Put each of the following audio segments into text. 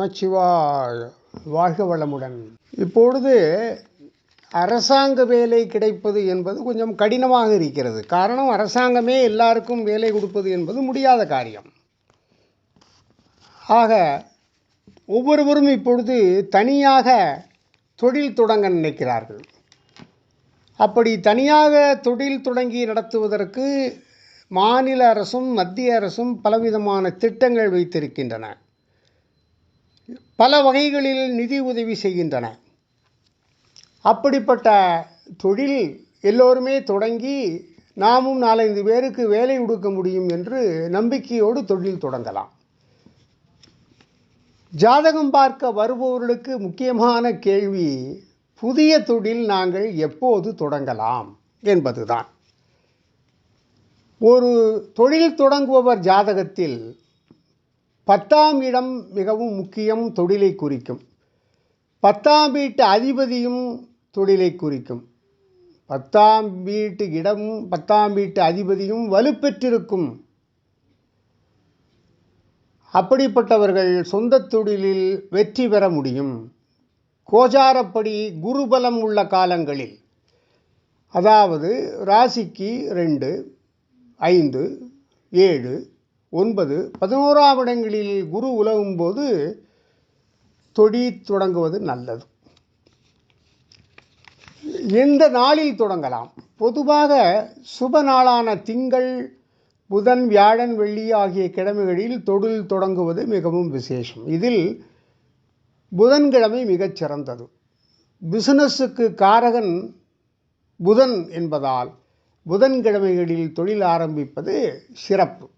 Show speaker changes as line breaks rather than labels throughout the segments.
நமச்சிவாய் வாழ்க வளமுடன். இப்பொழுது அரசாங்க வேலை கிடைப்பது என்பது கொஞ்சம் கடினமாக இருக்கிறது. காரணம் அரசாங்கமே எல்லாருக்கும் வேலை கொடுப்பது என்பது முடியாத காரியம். ஆக ஒவ்வொருவரும் இப்பொழுது தனியாக தொழில் தொடங்க நினைக்கிறார்கள். அப்படி தனியாக தொழில் தொடங்கி நடத்துவதற்கு மாநில அரசும் மத்திய அரசும் பலவிதமான திட்டங்கள் வைத்திருக்கின்றன. பல வகைகளில் நிதி உதவி செய்கின்றன. அப்படிப்பட்ட தொழில் எல்லோருமே தொடங்கி நாமும் நாலஞ்சு பேருக்கு வேலை கொடுக்க முடியும் என்று நம்பிக்கையோடு தொழில் தொடங்கலாம். ஜாதகம் பார்க்க வருபவர்களுக்கு முக்கியமான கேள்வி புதிய தொழில் நாங்கள் எப்போது தொடங்கலாம் என்பதுதான். ஒரு தொழில் தொடங்குபவர் ஜாதகத்தில் பத்தாம் இடம் மிகவும் முக்கியம் தொழிலை குறிக்கும். பத்தாம் வீட்டு அதிபதியும் தொழிலை குறிக்கும். பத்தாம் வீட்டு இடமும் பத்தாம் வீட்டு அதிபதியும் வலுப்பெற்றிருக்கும். அப்படிப்பட்டவர்கள் சொந்த தொழிலில் வெற்றி பெற முடியும். கோஜாரப்படி குருபலம் உள்ள காலங்களில். அதாவது ராசிக்கு ரெண்டு ஐந்து ஏழு ஒன்பது பதினோராம் இடங்களில் குரு உலவும் போது தொழில் தொடங்குவது நல்லது. எந்த நாளில் தொடங்கலாம்? பொதுவாக சுப நாளான திங்கள் புதன் வியாழன் வெள்ளி ஆகிய கிழமைகளில் தொழில் தொடங்குவது மிகவும் விசேஷம். இதில் புதன்கிழமை மிகச் சிறந்தது. பிசினஸுக்கு காரகன் புதன் என்பதால் புதன்கிழமைகளில் தொழில் ஆரம்பிப்பது சிறப்பு.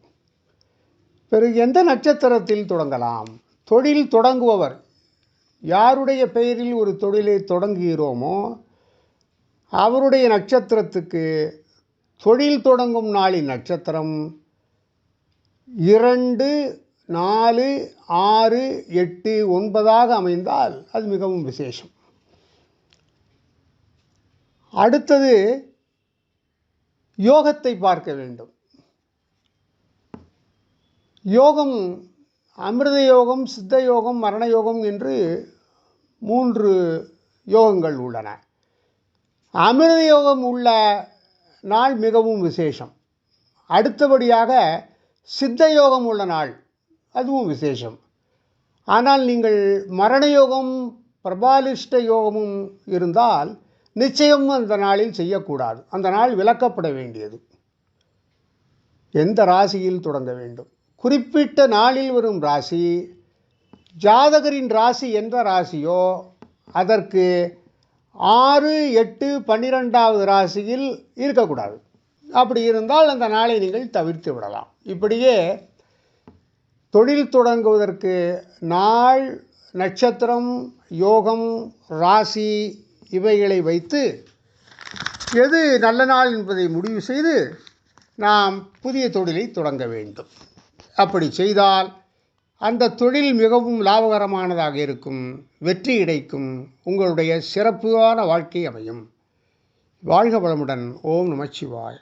பிறகு எந்த நட்சத்திரத்தில் தொடங்கலாம்? தொழில் தொடங்குபவர். யாருடைய பெயரில் ஒரு தொழிலை தொடங்குகிறோமோ அவருடைய நட்சத்திரத்துக்கு தொழில் தொடங்கும் நாளின் நட்சத்திரம் இரண்டு நாலு ஆறு எட்டு ஒன்பதாக அமைந்தால் அது மிகவும் விசேஷம். அடுத்தது யோகத்தை பார்க்க வேண்டும். யோகம் அமிர்த யோகம் சித்த யோகம் மரண யோகம் என்று மூன்று யோகங்கள் உள்ளன. அமிர்த யோகம் உள்ள நாள் மிகவும் விசேஷம். அடுத்தபடியாக சித்த யோகம் உள்ள நாள் அதுவும் விசேஷம். ஆனால் நீங்கள் மரண யோகம் பிரபாலிஷ்ட யோகமும் இருந்தால் நிச்சயம் அந்த நாளில் செய்யக்கூடாது. அந்த நாள் விளக்கப்பட வேண்டியது. எந்த ராசியில் தொடங்க வேண்டும்? குறிப்பிட்ட நாளில் வரும் ராசி ஜாதகரின் ராசி எந்த ராசியோ அதற்கு ஆறு எட்டு பன்னிரெண்டாவது ராசியில் இருக்கக்கூடாது. அப்படி இருந்தால் அந்த நாளை நீங்கள் தவிர்த்து விடலாம். இப்படியே தொழில் தொடங்குவதற்கு நாள் நட்சத்திரம் யோகம் ராசி இவைகளை வைத்து எது நல்ல நாள் என்பதை முடிவு செய்து நாம் புதிய தொழிலை தொடங்க வேண்டும். அப்படி செய்தால் அந்த தொழில் மிகவும் லாபகரமானதாக இருக்கும் வெற்றி கிடைக்கும் உங்களுடைய சிறப்பான வாழ்க்கை அமையும். வாழ்க வளமுடன். ஓம் நமச்சிவாய்